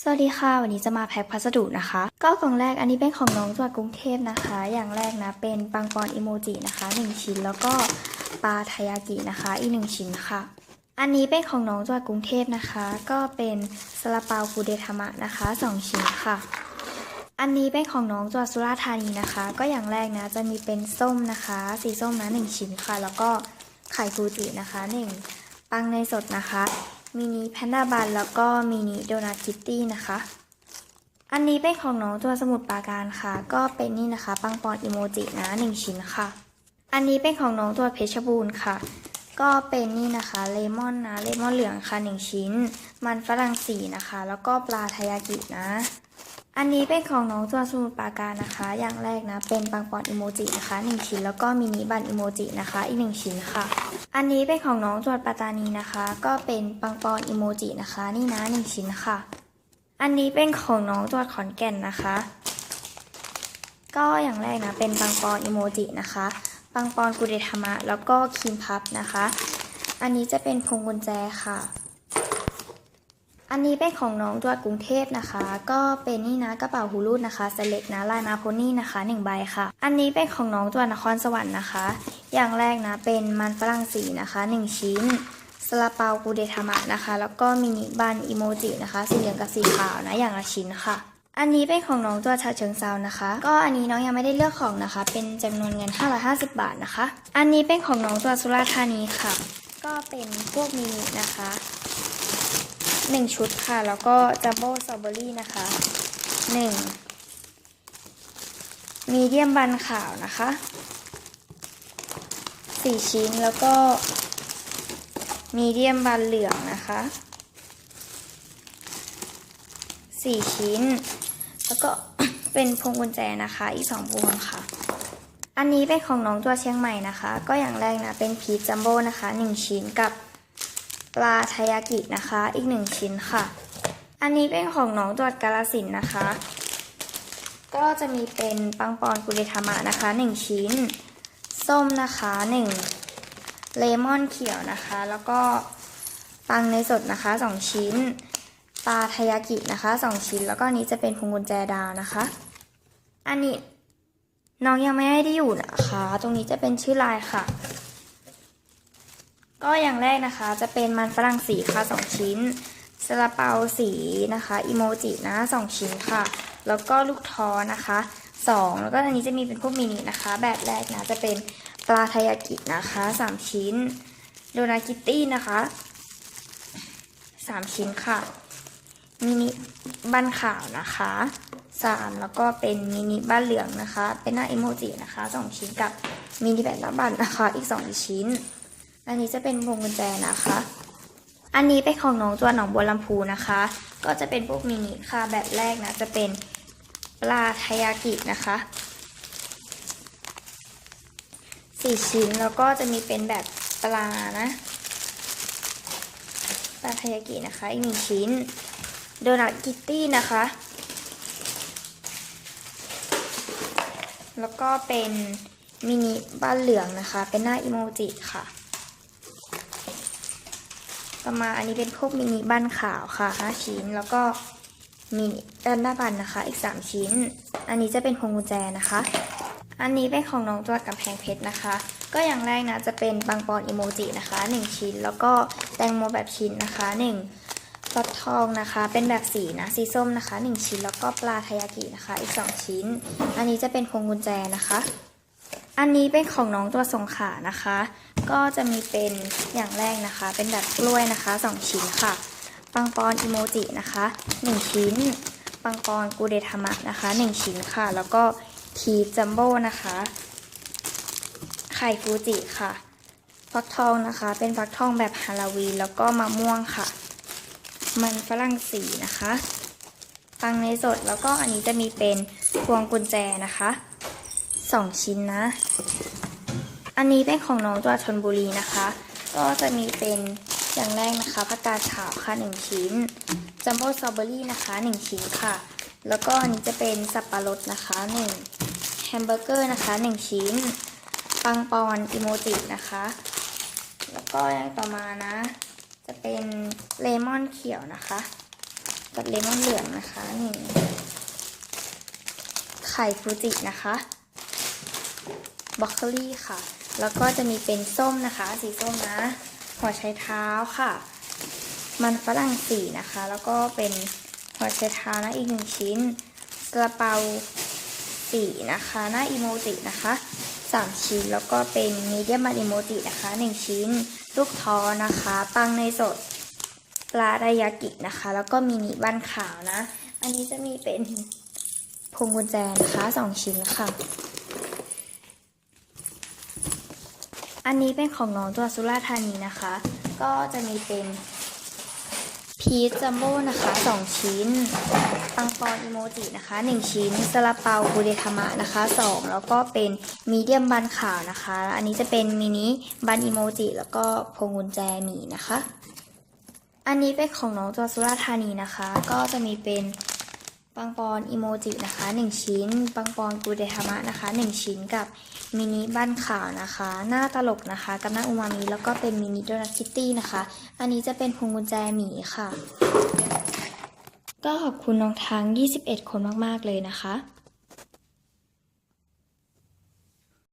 สวัสดีค่ะ วันนี้จะมาแพ็คพัสดุนะคะ ก็กล่องแรกอันนี้เป็นของน้องจากกรุงเทพนะคะ อย่างแรกนะเป็นปังปอนอิโมจินะคะ 1 ชิ้นแล้วก็ปลาทายากินะคะ อีกหนึ่งชิ้นค่ะ อันนี้เป็นของน้องจากกรุงเทพนะคะ ก็เป็นซาลาเปาคูเดทามะนะคะสองชิ้นค่ะ อันนี้เป็นของน้องจากสุราษฎร์ธานีนะคะ ก็อย่างแรกนะจะมีเป็นส้มนะคะ สีส้มนะหนึ่งชิ้นค่ะ แล้วก็ไข่ฟูจินะคะหนึ่งปังในสดนะคะ มินิแพนด้าบันแล้วก็มินิโดนัทคิตตี้นะคะ อันนี้เป็นของน้องตัวสมุดปาการค่ะ ก็เป็นนี่นะคะ ปังปอนอิโมจินะหนึ่งชิ้นค่ะ อันนี้เป็นของน้องตัวเพชรบูรณ์ค่ะ ก็เป็นนี่นะคะเลมอนนะเลมอนเหลืองค่ะหนึ่งชิ้น มันฝรั่งสีนะคะ แล้วก็ปลาทายากินะ อันนี้เป็นของน้องตัวสมุดปาการนะคะ อย่างแรกนะ เป็นปังปอนอิโมจินะคะหนึ่งชิ้นแล้วก็มินิบันอิโมจินะคะอีกหนึ่งชิ้นค่ะ อันนี้เป็นของน้องจังหวัดปัตตานีนะคะ ก็เป็นปังปอนอิโมจินะคะ นี่นะหนึ่งชิ้นค่ะ อันนี้เป็นของน้องจังหวัดขอนแก่นนะคะ ก็อย่างแรกนะเป็นปังปอนอิโมจินะคะปังปอนกุเดธรรมะแล้วก็ครีมพับนะคะ อันนี้จะเป็นพวงกุญแจค่ะ อันนี้เป็นของน้องจังหวัดกรุงเทพนะคะ ก็เป็นนี่นะกระเป๋าฮูรูดนะคะสเล็กนะลายนาโพนี่นะคะหนึ่งใบค่ะ อันนี้เป็นของน้องจังหวัดนครสวรรค์นะคะ อย่างแรกนะเป็นมันฝรั่งสีนะคะหนึ่งชิ้นซาลาเปากูเดทามะนะคะ แล้วก็มินิบันอิโมจินะคะ สีเหลืองกับสีขาวนะอย่างละชิ้นค่ะ อันนี้เป็นของน้องตัวชาเชิงเซานะคะ ก็อันนี้น้องยังไม่ได้เลือกของนะคะ เป็นจำนวนเงิน 550 บาทนะคะ อันนี้เป็นของน้องตัวสุราษฎร์ธานีค่ะ ก็เป็นพวกมินินะคะ หนึ่งชุดค่ะ แล้วก็จัมโบ้สตรอเบอรี่นะคะหนึ่งมีเดียมบันขาวนะคะสี่ชิ้นแล้วก็มีเดียมบันเหลืองนะคะสี่ชิ้น แล้วก็เป็นพวงกุญแจนะคะ อีกสองพวงค่ะ อันนี้เป็นของน้องตัวเชียงใหม่นะคะ ก็อย่างแรกนะ เป็นพีจัมโบ้นะคะหนึ่งชิ้นกับ ปลาทายากินะคะ อีกหนึ่งชิ้นค่ะ อันนี้เป็นของน้องตัวกาลสินนะคะ ก็จะมีเป็นปังปอนกุเรทามะนะคะหนึ่งชิ้น ส้มนะคะหนึ่งเลมอนเขียวนะคะ แล้วก็ปังในสดนะคะสองชิ้น ปลาทายากินะคะสองชิ้น แล้วก็นนี้จะเป็นพวงกุญแจดาวนะคะ อันนี้น้องยังไม่ได้อยู่นะคะ ตรงนี้จะเป็นชื่อลายค่ะ ก็อย่างแรกนะคะจะเป็นมันฝรั่งสีค่ะสองชิ้นซาลาเปาสีนะคะอิโมจินะสองชิ้นค่ะ แล้วก็ลูกท้อนะคะสองแล้วก็อันนี้จะมีเป็นพวกมินินะคะ แบบแรกนะจะเป็นปลาทายากินะคะสามชิ้นโดนาคิตตี้นะคะสามชิ้นค่ะมินิบ้านขาวนะคะสามแล้วก็เป็นมินิบ้านเหลืองนะคะ เป็นหน้าอิโมจินะคะสองชิ้นกับมินิแบบรับบันนะคะอีกสองชิ้น อันนี้จะเป็นพวงกุญแจนะคะ อันนี้เป็นของน้องตัวหนองบัวลำพูนะคะ ก็จะเป็นพวกมินิค่ะแบบแรกนะจะเป็นปลาทายากินะคะสี่ชิ้นแล้วก็จะมีเป็นแบบปลานะปลาทายากินะคะอีกหนึ่งชิ้นโดนัทคิตตี้นะคะ แล้วก็เป็นมินิบ้านเหลืองนะคะ เป็นหน้าอิโมจิค่ะ ต่อมาอันนี้เป็นพวกมินิบ้านขาวค่ะ 5 ชิ้น แล้วก็มินิด้านหน้าบันนะคะ อีก 3 ชิ้น อันนี้จะเป็นพวงกุญแจนะคะ อันนี้เป็นของน้องตัวกับแพงเพชรนะคะ ก็อย่างแรกนะจะเป็นบางปอนอิโมจินะคะ 1 ชิ้น แล้วก็แตงโมแบบชิ้นนะคะ 1ฟักทองนะคะ เป็นแบบสีนะ สีส้มนะคะ 1 ชิ้น แล้วก็ปลาทายากินะคะ อีก 2 ชิ้น อันนี้จะเป็นพวงกุญแจนะคะ อันนี้เป็นของน้องตัวสงขานะคะ ก็จะมีเป็นอย่างแรกนะคะ เป็นแบบกล้วยนะคะ 2 ชิ้นค่ะ ปังปอนอิโมจินะคะ 1 ชิ้น ปังปอนกูเดทามะนะคะ 1 ชิ้นค่ะ แล้วก็ทีจัมโบ้นะคะ ไข่ฟูจิค่ะ ฟักทองนะคะ เป็นฟักทองแบบฮาโลวีนแล้วก็มะม่วงค่ะ มันฝรั่งสีนะคะ ปังในสดแล้วก็อันนี้จะมีเป็นพวงกุญแจนะคะ สองชิ้นนะ อันนี้เป็นของน้องตัวชนบุรีนะคะ ก็จะมีเป็นอย่างแรกนะคะผักกาดขาวค่ะ 1 ชิ้น จัมโบ้สตรอเบอรี่นะคะ 1 ชิ้นค่ะ แล้วก็อันนี้จะเป็นสับปะรดนะคะ 1 แฮมเบอร์เกอร์นะคะ 1 ชิ้น ปังปอนอิโมจินะคะ แล้วก็อย่างต่อมานะ จะเป็นเลมอนเขียวนะคะกับเลมอนเหลืองนะคะหนึ่งไข่ฟูจินะคะ บรอกโคลีค่ะ แล้วก็จะมีเป็นส้มนะคะ สีส้มนะ หัวไชเท้าค่ะ มันฝรั่งสีนะคะ แล้วก็เป็นหัวไชเท้านะอีกหนึ่งชิ้นกระเปาสีนะคะ หน้าอีโมจินะคะสามชิ้น แล้วก็เป็นมีเดียมอีโมจินะคะหนึ่งชิ้น ลูกท้อนะคะ ปังในสดปลาไดยากินะคะ แล้วก็มินิบ้านขาวนะ อันนี้จะมีเป็นพวงกุญแจนะคะสองชิ้นค่ะ อันนี้เป็นของน้องตัวสุราษฎร์ธานีนะคะ ก็จะมีเป็นพีชจัมโบ้นะคะสองชิ้น ปังปอนอิโมจินะคะหนึ่งชิ้นซาลาเปาบูเดคามะนะคะสองแล้วก็เป็นมีเดียมบันขาวนะคะ อันนี้จะเป็นมินิบันอิโมจิแล้วก็พวงกุญแจหมีนะคะ อันนี้เป็นของน้องตัวสุราษฎร์ธานีนะคะ ก็จะมีเป็นปังปอนอิโมจินะคะหนึ่งชิ้น ปังปอนกูเดทามะนะคะหนึ่งชิ้นกับ มินิบ้านขาวนะคะ หน้าตลกนะคะ กับหน้าอูมามิแล้วก็เป็นมินิโดนัทคิตตี้นะคะ อันนี้จะเป็นพวงกุญแจหมีค่ะ ก็ขอบคุณน้องทั้ง 21 คนมาก ๆ เลยนะคะ